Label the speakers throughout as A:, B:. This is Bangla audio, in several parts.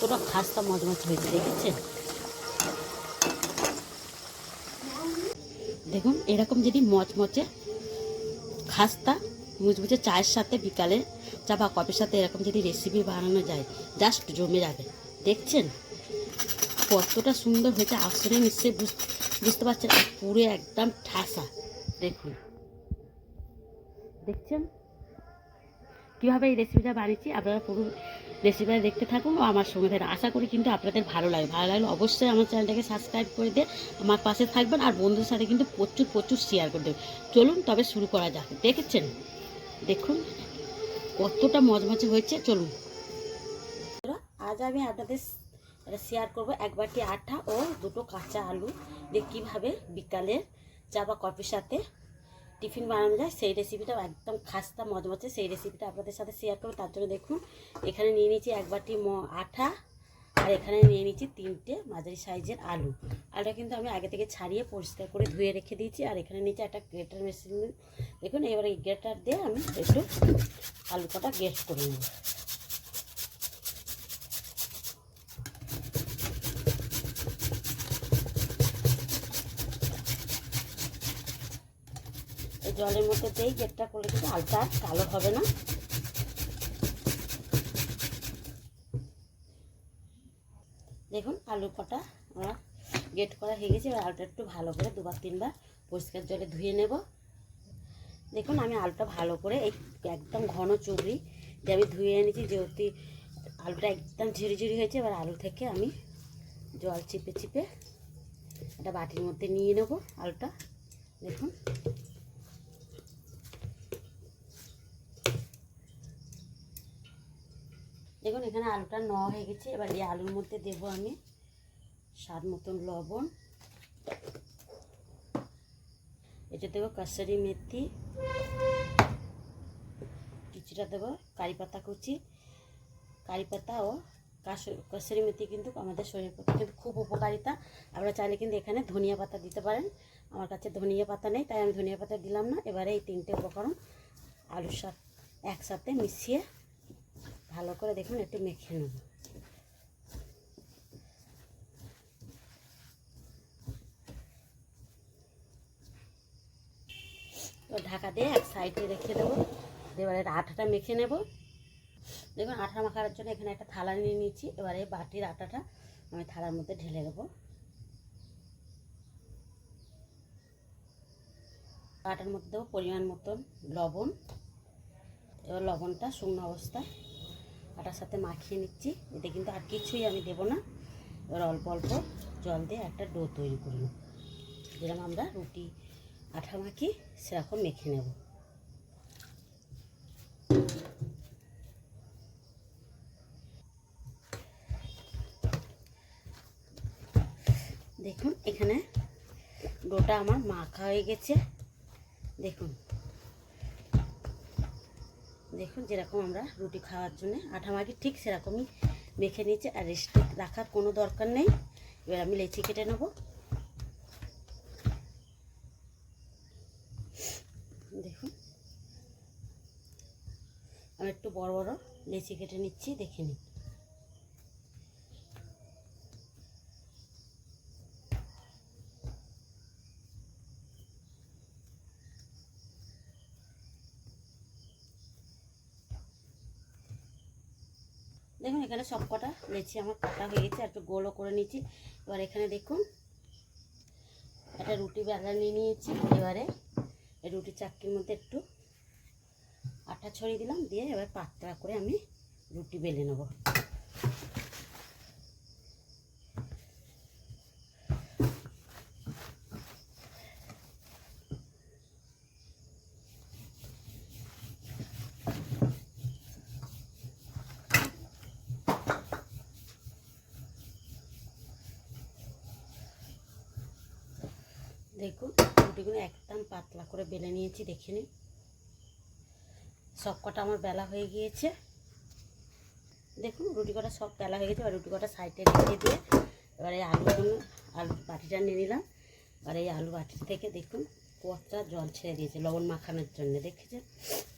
A: কতটা খাস্তা মজমচ হয়েছে, দেখেছেন? দেখুন, এরকম যদি মচমচে খাস্তা মুচমুচে চায়ের সাথে বিকালে চা বা কফির সাথে এরকম যদি রেসিপি বানানো যায় জাস্ট জমে যাবে। দেখছেন? কতটা সুন্দর হয়েছে, আসলে নিশ্চয়ই বুঝ- বুঝতে পারছেন, পুরো একদম ঠাসা। দেখুন। দেখছেন? কীভাবে এই রেসিপিটা বানিয়েছি, আপনারা পুরো রেসিপিটা দেখতে থাকুন ও আমার সঙ্গে থাকুন। আশা করি কিন্তু আপনাদের ভালো লাগে। ভালো লাগলে অবশ্যই আমার চ্যানেলটাকে সাবস্ক্রাইব করে দিয়ে আমার পাশে থাকবেন আর বন্ধুদের সাথে কিন্তু প্রচুর প্রচুর শেয়ার করে দেবেন। চলুন, তবে শুরু করা যাক। দেখেছেন? দেখুন, কতটা মজমজে হয়েছে। চলুন। আজ আমি আপনাদের শেয়ার করব এক বাটি আটা ও দুটো কাঁচা আলু। দিয়ে কীভাবে বিকালে চা বা কফির সাথে টিফিন বানানো যায়, সেই রেসিপিটা একদম খাস্তা মজমচে সেই রেসিপিটা আপনাদের সাথে শেয়ার করব, তার জন্য দেখুন, এখানে নিয়ে নিয়েছি এক বাটি ম, আঠা, আর এখানে নিয়ে নিয়েছি তিনটে মাঝারি সাইজের আলু। আলুটা কিন্তু আমি আগে থেকে ছাড়িয়ে পরিষ্কার করে ধুয়ে রেখে দিয়েছি, আর এখানে নিচে একটা গ্রেটার মেশিন। দেখুন, এবারে এই গ্রেটার দিয়ে আমি একটু আলু কটা গ্রেট করে নেব। এই জলের মধ্যে দিয়েই গেটটা করলে কিন্তু আলটা কালো হবে না। দেখুন আলু কটা আমরা গেট করা হয়ে গেছে। এবার আলুটা একটু ভালো করে দুবার, তিনবার পরিষ্কার জলে ধুয়ে নেব। দেখুন, আমি আলুটা ভালো করে এই একদম ঘন চুবড়ি দিয়ে আমি ধুয়ে এনেছি, যেহেতু আলুটা একদম ঝিরিঝিরি হয়েছে, এবার আলু থেকে আমি জল চিপে চিপে একটা বাটির মধ্যে নিয়ে নেব আলুটা। দেখুন দেখুন, এখানে আলুটা ন হয়ে গেছে। এবার এই আলুর মধ্যে দেব আমি স্বাদ মতন লবণ। এটা দেবো কাসারি মেথি। কিছুটা দেবো কারি পাতা কুচি। কারি পাতা ও কাসুরি মেথি কিন্তু আমাদের শরীরের পক্ষে কিন্তু খুব উপকারিতা। আপনারা চাইলে কিন্তু এখানে ধনিয়া পাতা দিতে পারেন। আমার কাছে ধনিয়া পাতা নেই, তাই আমি ধনিয়া পাতা দিলাম না। এবারে এই তিনটে উপকরণ আলুর সাথে, একসাথে মিশিয়ে ভালো করে দেখুন, একটু মেখে নেব। ঢাকা দিয়ে এক সাইডে রেখে দেবো। এবারে আটাটা মেখে নেব। দেখুন, আটা মাখার জন্য এখানে একটা থালা নিয়ে নিচ্ছি এবারে বাটির আটাটা আমি থালার মধ্যে ঢেলে দেবো। আটার মধ্যে দেবো পরিমাণ মতন লবণ। এবার লবণটা শুকনো অবস্থায় আটার সাথে মাখিয়ে নিচ্ছি। এতে কিন্তু আর কিছুই আমি দেবো না। এবার অল্প অল্প জল দিয়ে একটা ডো তৈরি করে নেব। যেরকম আমরা রুটি, আঠা মাখি সেরকম মেখে নেব। দেখুন, এখানে ডোটা আমার মাখা হয়ে গেছে। দেখুন। দেখুন যেরকম আমরা রুটি খাওয়ার জন্য আটা মাখি ঠিক সেরকমই মেখে নিয়েছি আর রেস্টে রাখার কোনো দরকার নেই। এবার আমি লেচি কেটে নেব। দেখুন। আমি একটু বড় বড় লেচি কেটে নিচ্ছি, দেখে নিন। দেখুন, এখানে সব কটা লেচি আমার কাটা হয়ে গেছে, একটু গোলও করে নিয়েছি এবার এখানে দেখুন, একটা রুটি বেলা নিয়ে নিয়েছি এবারে। এই রুটি চাকরির মধ্যে একটু আটা ছড়িয়ে দিলাম, দিয়ে এবার পাতলা করে আমি রুটি বেলে নেব। দেখুন, রুটিগুলো একদম পাতলা করে বেলে নিয়েছি, দেখে নিন। সব কটা আমার বেলা হয়ে গিয়েছে। দেখুন, রুটি কটা সব বেলা হয়ে গেছে, এবার রুটি কটা সাইডে রেখে দিয়ে এবার এই আলুগুলো আলু বাটিটা নিয়ে নিলাম। আর এই আলু বাটি থেকে দেখুন, কতটা জল ছেড়ে দিয়েছে, লবণ মাখানোর জন্য, দেখেছেন?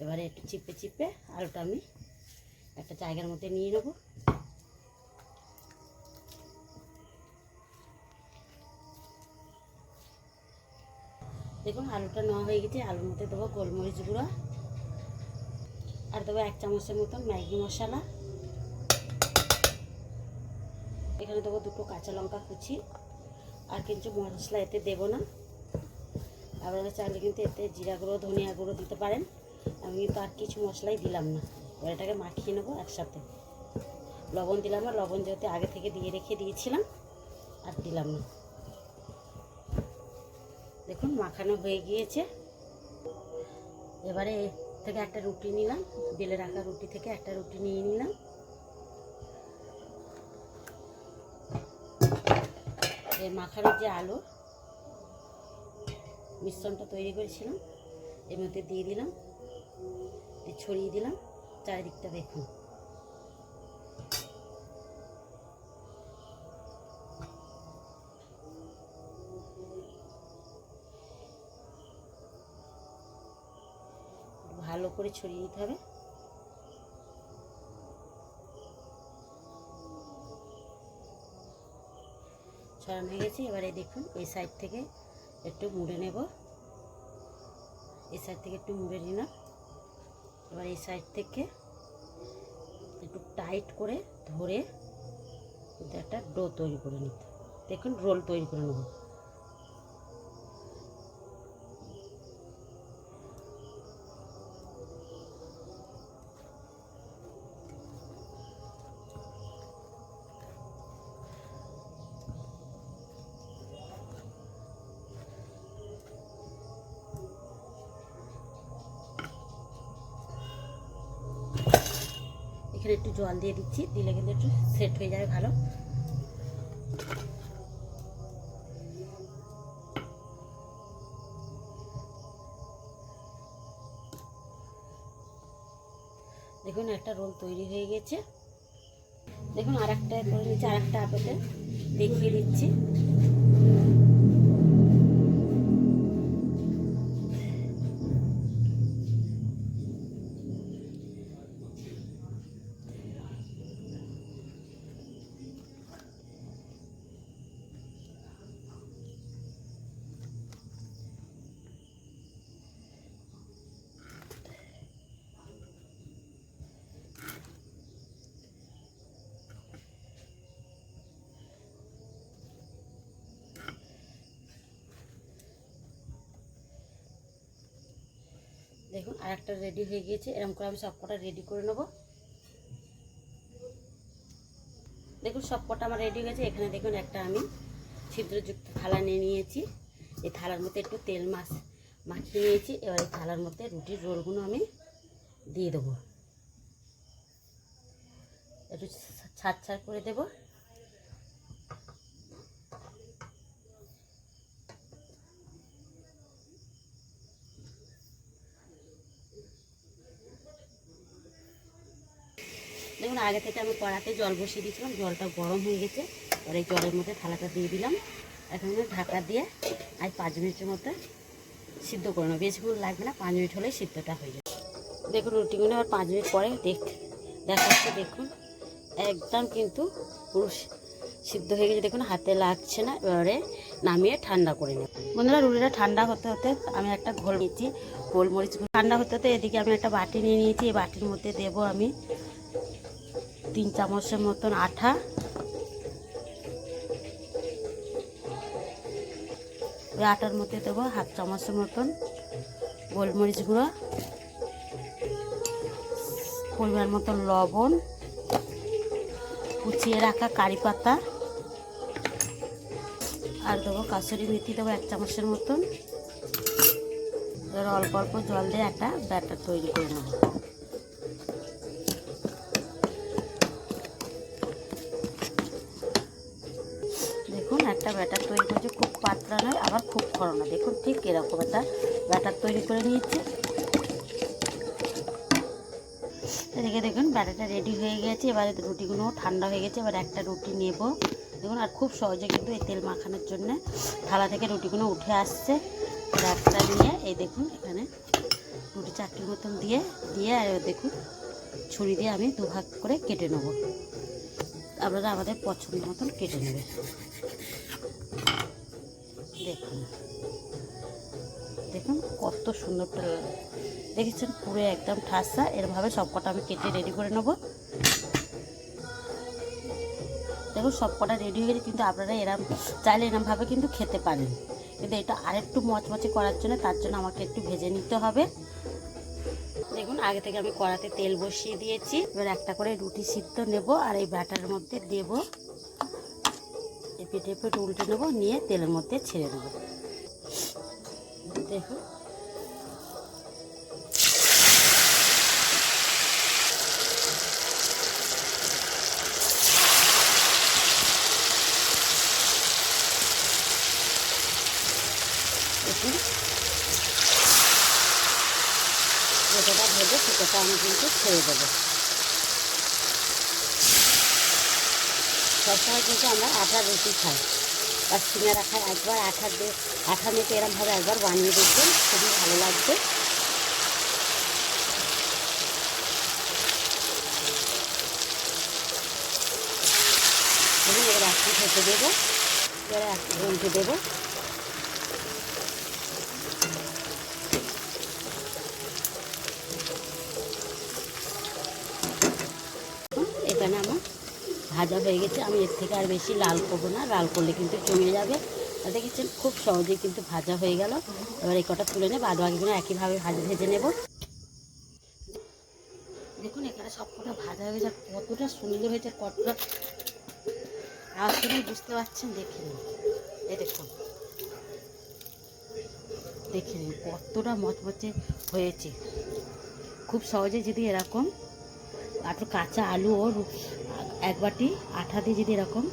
A: এবারে একটু চিপে চিপে আলুটা আমি একটা জায়গার মধ্যে নিয়ে নেব। দেখুন আলুটা নেওয়া হয়ে গেছে, আলুর মধ্যে দেবো গোলমরিচ গুঁড়ো। আর দেবো এক চামচের মতন ম্যাগি মশলা। এখানে দেবো দুটো কাঁচা লঙ্কা কুচি। আর কিছু মশলা এতে দেবো না। আপনারা চাইলে কিন্তু এতে জিরা গুঁড়ো, ধনিয়া গুঁড়ো দিতে পারেন। আমি কিন্তু আর কিছু মশলাই দিলাম না। এবার এটাকে মাখিয়ে নেব একসাথে। লবণ দিলাম না, লবণ যেহেতু আগে থেকে দিয়ে রেখে দিয়েছিলাম, আর দিলাম না। দেখুন, মাখানো হয়ে গিয়েছে। এবারে থেকে একটা রুটি নিলাম, বেলে রাখা রুটি থেকে একটা রুটি নিয়ে নিলাম। এই মাখানোর যে আলু, মিশ্রণটা তৈরি করেছিলাম, এর মধ্যে দিয়ে দিলাম ছড়িয়ে দিলাম, চারিদিকটা দেখুন। করে ছড়িয়ে দিতে হবে। ছড়ানো হয়ে গেছে। এবারে দেখুন, এই সাইড থেকে একটু মুড়ে নেব। এই সাইড থেকে একটু মুড়ে নিলাম। এবার এই সাইড থেকে একটু টাইট করে ধরে একটা ডো তৈরি করে নিতে দেখুন রোল তৈরি করে নেব। এখানে একটু জল দিয়ে দিচ্ছি, দিলে কিন্তু একটু সেট হয়ে যাবে ভালো। দেখুন, একটা রোল তৈরি হয়ে গেছে। দেখুন আর একটা করে নিচ্ছি আর একটা আপনাদের দেখিয়ে দিচ্ছি। দেখুন আর একটা রেডি হয়ে গিয়েছে। এরকম করে আমি সবকটা রেডি করে নেব। দেখুন, সবকটা আমার রেডি হয়ে গেছে। এখানে দেখুন, একটা আমি ছিদ্রযুক্ত থালা নিয়ে নিয়েছি। এই থালার মধ্যে একটু তেল মাছ মাখিয়ে নিয়েছি। এবার এই থালার মধ্যে রুটির রোলগুলো আমি দিয়ে দেবো। একটু ছাড় ছাড় করে দেবো দেখুন আগে থেকে আমি কড়াতে জল বসিয়ে দিয়েছিলাম, জলটা গরম হয়ে গেছে। এবার এই জলের মধ্যে থালাটা দিয়ে দিলাম। এখন ঢাকা দিয়ে আর পাঁচ মিনিটের মতো সিদ্ধ করে নেব। বেশিক্ষণ লাগবে না, পাঁচ মিনিট হলেই সিদ্ধটা হয়ে যাবে। দেখুন রুটিগুলো আবার পাঁচ মিনিট পরে দেখ দেখাচ্ছে, দেখুন। একদম কিন্তু পুরো সিদ্ধ হয়ে গেছে। দেখুন, হাতে লাগছে না। এবারে নামিয়ে ঠান্ডা করে নেব। বন্ধুরা, রুটিটা ঠান্ডা হতে হতে আমি একটা ঘোল নিয়েছি, গোলমরিচ ঠান্ডা হতে হতে এদিকে আমি একটা বাটি নিয়ে নিয়েছি। এই বাটির মধ্যে দেবো আমি তিন চামচের মতন আঠা। ওই আটার মধ্যে দেবো হাফ চামচের মতন গোলমরিচ গুঁড়ো, পরিমাণ মতন লবণ, কুচিয়ে রাখা কারি পাতা, আর দেবো কাসুরি মেথি দেবো এক চামচের মতন। এবার অল্প অল্প জল দিয়ে একটা ব্যাটার তৈরি করে নেব। একটা ব্যাটার তৈরি করেছি, খুব পাতলা নয়, আবার খুব খরো না দেখুন ঠিক এরকম একটা ব্যাটার তৈরি করে নিয়েছি। এদিকে দেখুন, ব্যাটারটা রেডি হয়ে গেছে। এবারে রুটিগুলো ঠান্ডা হয়ে গেছে, এবার একটা রুটি নেব। দেখুন, আর খুব সহজে কিন্তু এই তেল মাখানোর জন্য থালা থেকে রুটিগুলো উঠে আসছে। একটা নিয়ে, এই দেখুন, এখানে রুটি চাকরির মতন দিয়ে দিয়ে আর দেখুন, ছুরি দিয়ে আমি দুভাগ করে কেটে নেব। আপনারা আমাদের পছন্দ মতন কেটে নেবেন। দেখুন। দেখুন কত সুন্দর একটা দেখেছেন পুরো একদম ঠাসা। এরমভাবে সব কটা আমি কেটে রেডি করে নেব। দেখুন সব কটা রেডি হয়ে গেছে কিন্তু আপনারা এরম, চাইলে এরমভাবে কিন্তু খেতে পারেন। কিন্তু এটা আরেকটু মচমচে করার জন্য তার জন্য আমাকে একটু ভেজে নিতে হবে। দেখুন আগে থেকে আমি কড়াতে তেল বসিয়ে দিয়েছি। এবার একটা করে রুটি সিদ্ধ নেব আর এই ব্যাটারের মধ্যে দেব। এপিট এপিট উল্টে নেব, নিয়ে তেলের মধ্যে ছেড়ে দেবো। যেটা ভেজে সেটা আমি কিন্তু ছেড়ে দেবো। সবসময় কিন্তু আমরা আঠার রুটি খাই। আর সিঙ্গারা খাই। একবার আঠার দিয়ে আঠা মেখে এরমভাবে একবার বানিয়ে দেখবেন, খুবই ভালো লাগবে। এবার একটু খেতে দেবো। এবার একটু দেবো। ভাজা হয়ে গেছে, আমি এর থেকে আর বেশি লাল করব না, লাল করলে কিন্তু জমে যাবে। দেখেছেন, খুব সহজেই কিন্তু ভাজা হয়ে গেল। এবার এই কটা তুলে নেব বাদ বাকিগুলো একইভাবে ভাজা ভেজে নেব। দেখুন, এখানে সব কটা ভাজা হয়ে আর কতটা সুন্দর হয়েছে, কতটা শুনেই বুঝতে পারছেন, দেখে নিন। এই দেখুন। দেখে নিন, কতটা মচমচে হয়েছে। খুব সহজে যদি এরকম, আর কাঁচা আলু ও এক বাটি আঠা দিয়ে যদি এরকম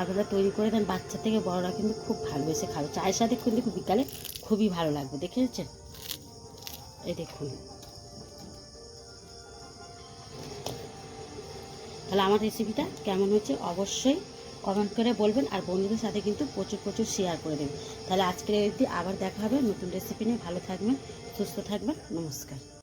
A: আপনারা তৈরি করে দেন, বাচ্চা থেকে বড়রা কিন্তু খুব ভালোবেসে খাবে। চায়ের সাথে কিন্তু বিকালে খুবই ভালো লাগবে দেখেছেন এই দেখুন। তাহলে আমার রেসিপিটা কেমন হয়েছে অবশ্যই কমেন্ট করে বলবেন, আর বন্ধুদের সাথে কিন্তু প্রচুর প্রচুর শেয়ার করে দেবেন। তাহলে আজকের এই আবার দেখা হবে নতুন রেসিপি নিয়ে। ভালো থাকবেন, সুস্থ থাকবেন, নমস্কার।